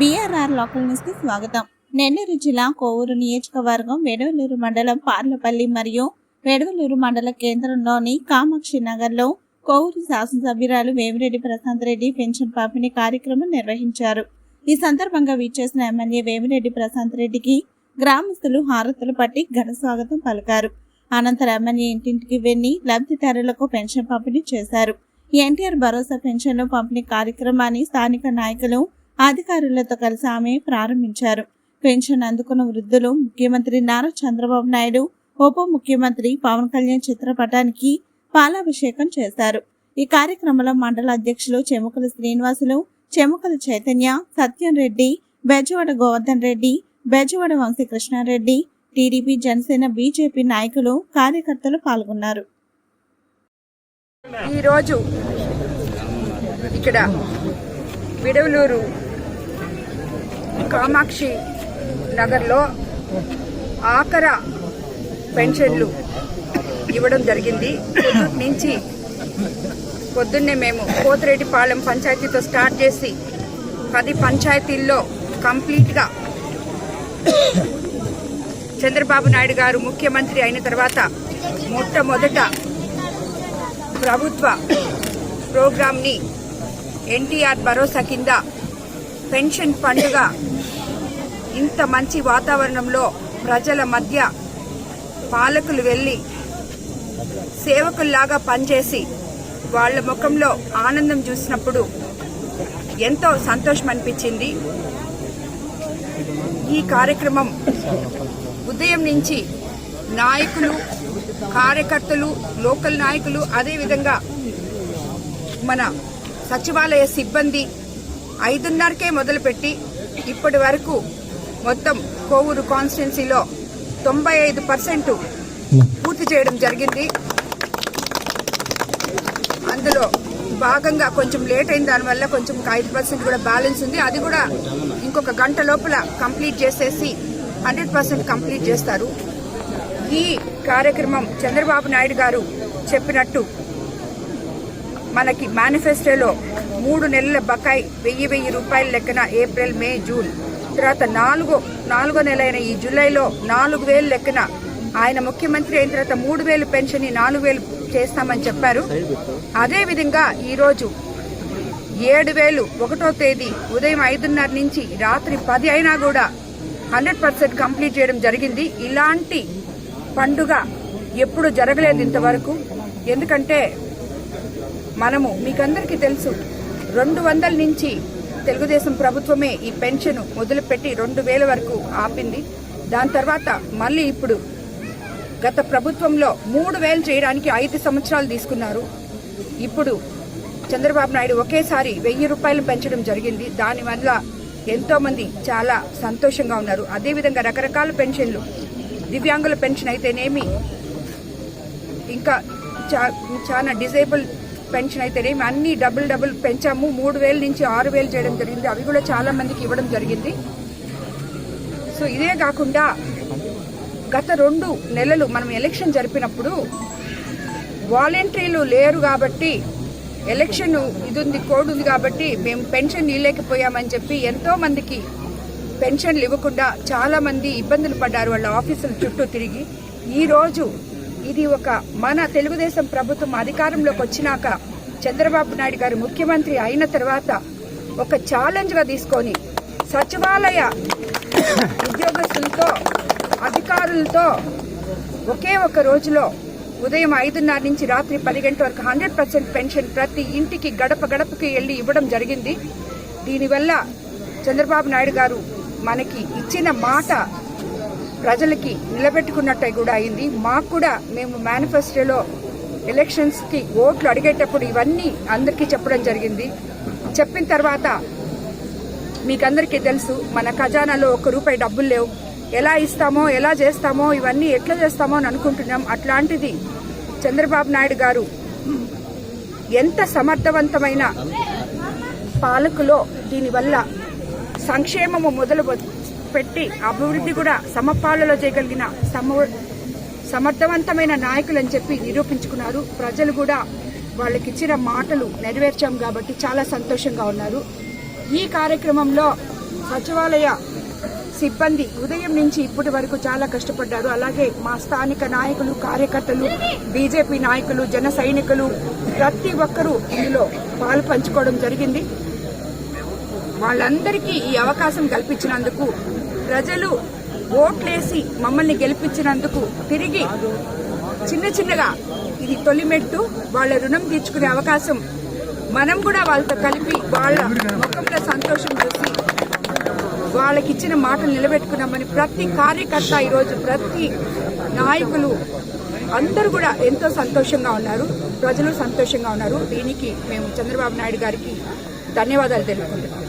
BRR local న్యూస్కి స్వాగతం. నెల్లూరు జిల్లా కోవూరు నియోజకవర్గం వెడవలూరు మండలం పార్లపల్లి మరియు వెడవలూరు మండల కేంద్రంలోని కామాక్షి నగర్లో కోవూరు శాసనసభ్యురాలు వేమిరెడ్డి ప్రశాంత్ రెడ్డి పెన్షన్ పంపిణీ కార్యక్రమం నిర్వహించారు. ఈ సందర్భంగా విచ్చేసిన ఎమ్మెల్యే వేమిరెడ్డి ప్రశాంత్ రెడ్డికి గ్రామస్తులు హారతులు పట్టి ఘన స్వాగతం పలికారు. అనంతరం ఎమ్మెల్యే ఇంటింటికి వెళ్ళి లబ్ధిదారులకు పెన్షన్ పంపిణీ చేశారు. ఎన్టీఆర్ భరోసా పెన్షన్లు పంపిణీ కార్యక్రమాన్ని స్థానిక నాయకులు అధికారులతో కలిసి ఆమె ప్రారంభించారు. పెన్షన్ అందుకున్న వృద్ధులు ముఖ్యమంత్రి నారా చంద్రబాబు నాయుడు ఉప ముఖ్యమంత్రి పవన్ కళ్యాణ్ చిత్రపటానికి పాలాభిషేకం చేశారు. ఈ కార్యక్రమంలో మండల అధ్యక్షులు చెముకల శ్రీనివాసులు చెముకల చైతన్య సత్యం రెడ్డి బెజవాడ గోవర్ధన్ రెడ్డి బెజవాడ వంశీకృష్ణారెడ్డి టీడీపీ జనసేన బీజేపీ నాయకులు కార్యకర్తలు పాల్గొన్నారు. ఈరోజు ఇక్కడ విడవలూరు కామాక్షి నగర్లో ఆఖర పెన్షన్లు ఇవ్వడం జరిగింది. నుంచి పొద్దున్నే మేము కోతిరెడ్డిపాలెం పంచాయతీతో స్టార్ట్ చేసి పది పంచాయతీల్లో కంప్లీట్గా చంద్రబాబు నాయుడు గారు ముఖ్యమంత్రి అయిన తర్వాత మొట్టమొదట ప్రభుత్వ ప్రోగ్రాంని ఎన్టీఆర్ భరోసా కింద పెన్షన్ పండుగ. ఇంత మంచి వాతావరణంలో ప్రజల మధ్య పాలకులు వెళ్ళి సేవకుల్లాగా పనిచేసి వాళ్ళ ముఖంలో ఆనందం చూసినప్పుడు ఎంతో సంతోషం అనిపించింది ఈ కార్యక్రమం ఉదయం నుంచి నాయకులు కార్యకర్తలు లోకల్ నాయకులు అదేవిధంగా మన సచివాలయ సిబ్బంది ఐదున్నరకే మొదలుపెట్టి ఇప్పటి వరకు మొత్తం కోవూరు కాన్స్టిట్యున్సీలో తొంభై ఐదు పర్సెంట్ పూర్తి చేయడం జరిగింది. అందులో భాగంగా కొంచెం లేట్ అయిన దానివల్ల కొంచెం ఐదు పర్సెంట్ కూడా బ్యాలెన్స్ ఉంది. అది కూడా ఇంకొక గంట లోపల కంప్లీట్ చేసేసి హండ్రెడ్ పర్సెంట్ కంప్లీట్ చేస్తారు. ఈ కార్యక్రమం చంద్రబాబు నాయుడు గారు చెప్పినట్టు మనకి మేనిఫెస్టోలో మూడు నెలల బకాయి వెయ్యి వెయ్యి రూపాయల లెక్కన ఏప్రిల్ మే జూన్. తర్వాత నాలుగో నాలుగో నెల అయిన ఈ జూలైలో నాలుగు వేలు లెక్కన ఆయన ముఖ్యమంత్రి అయిన తర్వాత మూడు వేలు పెన్షన్ నాలుగు వేలు చేస్తామని చెప్పారు. అదేవిధంగా ఈరోజు ఏడు వేలు ఒకటో తేదీ ఉదయం ఐదున్నర నుంచి రాత్రి పది అయినా కూడా హండ్రెడ్ పర్సెంట్ కంప్లీట్ చేయడం జరిగింది. ఇలాంటి పండుగ ఎప్పుడు జరగలేదు ఇంతవరకు. ఎందుకంటే మనము మీకందరికీ తెలుసు రెండు వందల నుంచి తెలుగుదేశం ప్రభుత్వమే ఈ పెన్షన్ మొదలుపెట్టి రెండు వేల వరకు ఆపింది. దాని తర్వాత మళ్ళీ ఇప్పుడు గత ప్రభుత్వంలో మూడు వేలు చేయడానికి ఐదు సంవత్సరాలు తీసుకున్నారు. ఇప్పుడు చంద్రబాబు నాయుడు ఒకేసారి వెయ్యి రూపాయలు పెంచడం జరిగింది. దానివల్ల ఎంతోమంది చాలా సంతోషంగా ఉన్నారు. అదేవిధంగా రకరకాల పెన్షన్లు దివ్యాంగుల పెన్షన్ అయితేనేమి ఇంకా చా- చాలా డిజేబుల్ పెన్షన్ అయితేనేమి అన్ని డబుల్ డబుల్ పెంచాము. మూడు వేల నుంచి ఆరు వేలు చేయడం జరిగింది. అవి కూడా చాలా మందికి ఇవ్వడం జరిగింది. సో ఇదే కాకుండా గత రెండు నెలలు మనం ఎలక్షన్ జరిపినప్పుడు వాలంటీర్లు లేరు కాబట్టి ఎలక్షన్ ఇది ఉంది కోడ్ ఉంది కాబట్టి మేము పెన్షన్ ఇవ్వలేకపోయామని చెప్పి ఎంతో మందికి పెన్షన్లు ఇవ్వకుండా చాలా మంది ఇబ్బందులు పడ్డారు వాళ్ళ ఆఫీసుల చుట్టూ తిరిగి. ఈ రోజు ఇది ఒక మన తెలుగుదేశం ప్రభుత్వం అధికారంలోకి వచ్చినాక చంద్రబాబు నాయుడు గారు ముఖ్యమంత్రి అయిన తర్వాత ఒక ఛాలెంజ్గా తీసుకొని సచివాలయ ఉద్యోగస్తులతో అధికారులతో ఒకే ఒక రోజులో ఉదయం ఐదున్నర నుంచి రాత్రి పది గంటల వరకు హండ్రెడ్ పర్సెంట్ పెన్షన్ ప్రతి ఇంటికి గడప గడపకి వెళ్ళి ఇవ్వడం జరిగింది. దీనివల్ల చంద్రబాబు నాయుడు గారు మనకి ఇచ్చిన మాట ప్రజలకి నిలబెట్టుకున్నట్టు కూడా అయింది. మాకు కూడా మేము మేనిఫెస్టోలో ఎలక్షన్స్కి ఓట్లు అడిగేటప్పుడు ఇవన్నీ అందరికీ చెప్పడం జరిగింది. చెప్పిన తర్వాత మీకందరికీ తెలుసు మన ఖజానాలో ఒక్క రూపాయి డబ్బులు లేవు. ఎలా ఇస్తామో ఎలా చేస్తామో ఇవన్నీ ఎట్లా చేస్తామో అని అనుకుంటున్నాం. అట్లాంటిది చంద్రబాబు నాయుడు గారు ఎంత సమర్థవంతమైన పాలకులో దీనివల్ల సంక్షేమము మొదలు పెట్టి అభివృద్ధి కూడా సమపాలలో చేయగలిగిన సమ సమర్థవంతమైన నాయకులు అని చెప్పి నిరూపించుకున్నారు. ప్రజలు కూడా వాళ్ళకి ఇచ్చిన మాటలు నెరవేర్చాం కాబట్టి చాలా సంతోషంగా ఉన్నారు. ఈ కార్యక్రమంలో సచివాలయ సిబ్బంది ఉదయం నుంచి ఇప్పటి వరకు చాలా కష్టపడ్డారు. అలాగే మా స్థానిక నాయకులు కార్యకర్తలు బీజేపీ నాయకులు జన సైనికులు ప్రతి ఒక్కరూ ఇందులో పాలు పంచుకోవడం జరిగింది. వాళ్ళందరికీ ఈ అవకాశం కల్పించినందుకు ప్రజలు ఓట్లేసి మమ్మల్ని గెలిపించినందుకు తిరిగి చిన్న చిన్నగా ఇది తొలిమెట్టు వాళ్ళ రుణం తీర్చుకునే అవకాశం మనం కూడా వాళ్ళతో కలిపి వాళ్ళ ముఖంలో సంతోషం చూసి వాళ్ళకి ఇచ్చిన మాటలు నిలబెట్టుకున్నామని ప్రతి కార్యకర్త ఈరోజు ప్రతి నాయకులు అందరూ కూడా ఎంతో సంతోషంగా ఉన్నారు. ప్రజలు సంతోషంగా ఉన్నారు. దీనికి మేము చంద్రబాబు నాయుడు గారికి ధన్యవాదాలు తెలుపుకుంటున్నాం.